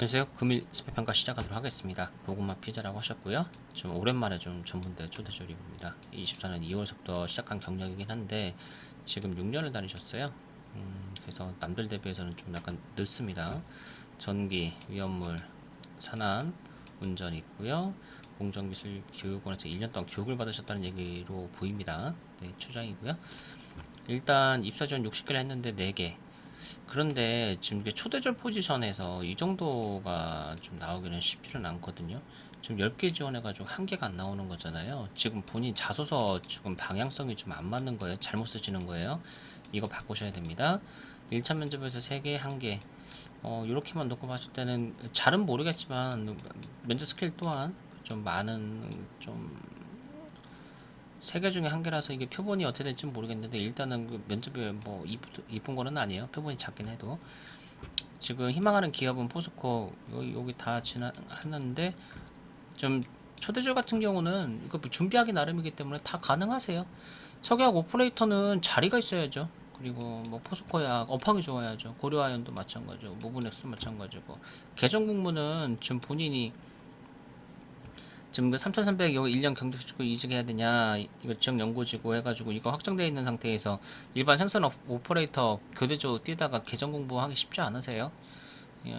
안녕하세요. 금일 스펙평가 시작하도록 하겠습니다. 고구마 피자라고 하셨고요. 좀 오랜만에 좀 전문대 초대조립입니다. 24년 2월부터 시작한 경력이긴 한데 지금 6년을 다니셨어요. 음, 그래서 남들 대비해서는 좀 약간 늦습니다. 전기, 위험물, 산안, 운전 있고요. 공정기술 교육원에서 1년 동안 교육을 받으셨다는 얘기로 보입니다. 네, 추정이고요. 일단 입사 지원 60개를 했는데 4개. 그런데 지금 초대절 포지션에서 이 정도가 좀 나오기는 쉽지는 않거든요. 지금 10개 지원해가지고 한 개가 안 나오는 거잖아요. 지금 본인 자소서 지금 방향성이 좀 안 맞는 거예요. 잘못 쓰시는 거예요. 이거 바꾸셔야 됩니다. 1차 면접에서 3개, 1개. 어, 요렇게만 놓고 봤을 때는 잘은 모르겠지만 면접 스킬 또한 좀 많은 좀 세 개 중에 한 개라서 이게 표본이 어떻게 될지 모르겠는데 일단은 그 면접에 뭐 이쁜 거는 아니에요. 표본이 작긴 해도 지금 희망하는 기업은 포스코 여기, 여기 다 지나하는데 좀 초대절 같은 경우는 이거 뭐 준비하기 나름이기 때문에 다 가능하세요. 석유학 오퍼레이터는 자리가 있어야죠. 그리고 뭐 포스코약 업황이 좋아야죠. 고려아연도 마찬가지고 모브넥스 마찬가지고 개정 공부는 지금 본인이 지금 그 3,300 이거 1년 경력직고 이직해야 되냐 이거 지역 연구지고 해가지고 이거 확정되어 있는 상태에서 일반 생산 업- 오퍼레이터 교대조 뛰다가 개정 공부하기 쉽지 않으세요? 예.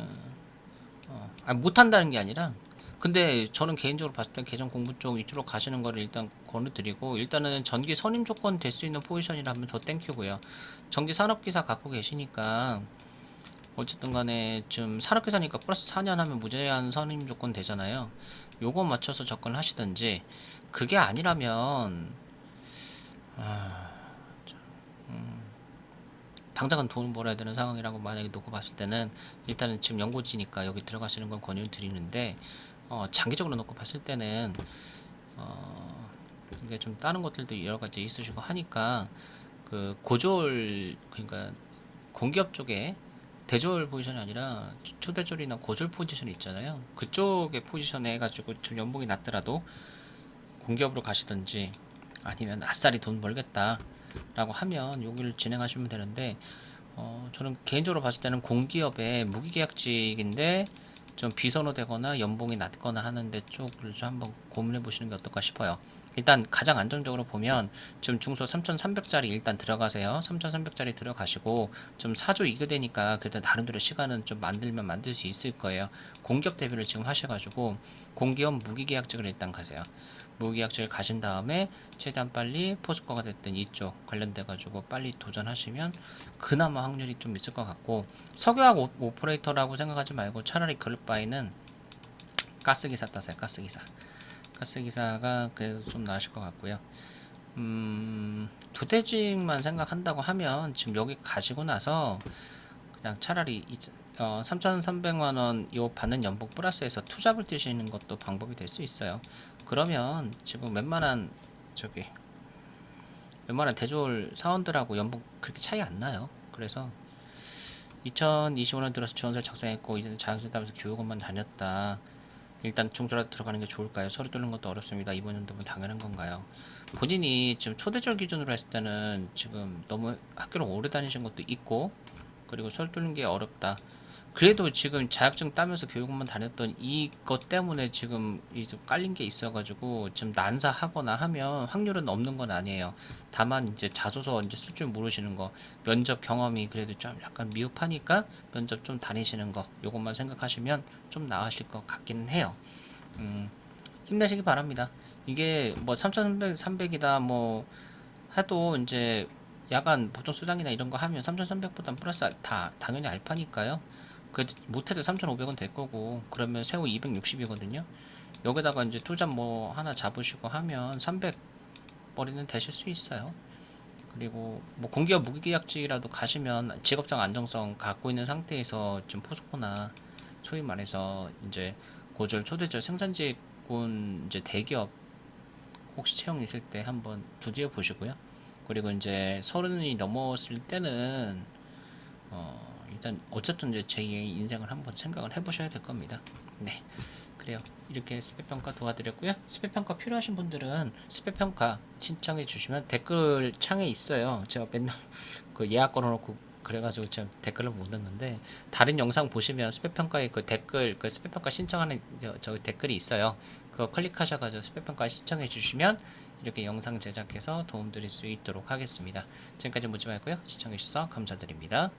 어, 아니 못한다는 게 아니라 근데 저는 개인적으로 봤을 때 개정 공부 쪽 이쪽으로 가시는 거를 일단 권유드리고 일단은 전기 선임 조건 될 수 있는 포지션이라면 더 땡큐고요. 전기 산업기사 갖고 계시니까 어쨌든 간에 좀 산업기사니까 플러스 4년 하면 무제한 선임 조건 되잖아요. 요거 맞춰서 접근을 하시든지 그게 아니라면 아, 참, 음, 당장은 돈을 벌어야 되는 상황이라고 만약에 놓고 봤을 때는 일단은 지금 연고지니까 여기 들어가시는 건 권유드리는데 어, 장기적으로 놓고 봤을 때는 어, 이게 좀 다른 것들도 여러 가지 있으시고 하니까 그 고졸 그러니까 공기업 쪽에 대졸 포지션이 아니라 초- 초대졸이나 고졸 포지션 있잖아요. 그쪽에 포지션에 해가지고 좀 연봉이 낮더라도 공기업으로 가시든지 아니면 아싸리 돈 벌겠다 라고 하면 여기를 진행하시면 되는데 어, 저는 개인적으로 봤을 때는 공기업의 무기계약직인데 좀 비선호되거나 연봉이 낮거나 하는데 쪽을 좀 한번 고민해 보시는 게 어떨까 싶어요. 일단 가장 안정적으로 보면 지금 중소 3,300짜리 일단 들어가세요. 3,300짜리 들어가시고 좀 사조 이교되니까 그래도 나름대로 시간은 좀 만들면 만들 수 있을 거예요. 공기업 대비를 지금 하셔가지고 공기업 무기계약직을 일단 가세요. 무기계약직을 가신 다음에 최대한 빨리 포스코가 됐든 이쪽 관련돼가지고 빨리 도전하시면 그나마 확률이 좀 있을 것 같고 석유학 오- 오퍼레이터라고 생각하지 말고 차라리 그럴 바에는 가스기사 따세요. 가스기사. 가스 기사가 그래도 좀 나으실 것 같고요. 음, 도대직만 생각한다고 하면 지금 여기 가시고 나서 그냥 차라리 이, 어, 3,300만 원요 받는 연봉 플러스해서 투잡을 뛰시는 것도 방법이 될 수 있어요. 그러면 지금 웬만한 저기 웬만한 대졸 사원들하고 연봉 그렇게 차이 안 나요. 그래서 2025년 들어서 지원서 작성했고 이제 자격증 따면서 교육원만 다녔다. 일단 중소라도 들어가는 게 좋을까요? 서류 뚫는 것도 어렵습니다. 이번 연도면 당연한 건가요? 본인이 지금 초대절 기준으로 했을 때는 지금 너무 학교를 오래 다니신 것도 있고 그리고 서류 뚫는 게 어렵다. 그래도 지금 자격증 따면서 교육만 다녔던 이것 때문에 지금 이좀 깔린 게 있어가지고 지금 난사하거나 하면 확률은 없는 건 아니에요. 다만 이제 자소서 이제 쓸 줄 모르시는 거, 면접 경험이 그래도 좀 약간 미흡하니까 면접 좀 다니시는 거, 요것만 생각하시면 좀 나으실 것 같기는 해요. 음, 힘내시기 바랍니다. 이게 뭐 3,300, 300이다 뭐 해도 이제 야간 보통 수당이나 이런 거 하면 3,300보단 플러스 다 당연히 알파니까요. 그래도 못해도 3,500원 될 거고 그러면 세후 260이거든요. 여기다가 이제 투잡 뭐 하나 잡으시고 하면 300 머리는 되실 수 있어요. 그리고 뭐 공기업 무기계약직이라도 가시면 직업적 안정성 갖고 있는 상태에서 좀 포스코나 소위 말해서 이제 고졸 초대절 생산직군 이제 대기업 혹시 채용 있을 때 한번 두드려 보시고요. 그리고 이제 서른이 넘었을 때는 어 일단 어쨌든 이제 제2의 인생을 한번 생각을 해보셔야 될 겁니다. 네. 그래요. 이렇게 스펙 평가 도와드렸고요. 스펙 평가 필요하신 분들은 스펙 평가 신청해 주시면 댓글 창에 있어요. 제가 맨날 그 예약 걸어놓고 그래가지고 좀 댓글을 못 넣는데 다른 영상 보시면 스펙 평가에 그 댓글 그 스펙 평가 신청하는 저, 저 댓글이 있어요. 그거 클릭하셔가지고 스펙 평가 신청해 주시면 이렇게 영상 제작해서 도움 드릴 수 있도록 하겠습니다. 지금까지 묻지 말고요. 시청해 주셔서 감사드립니다.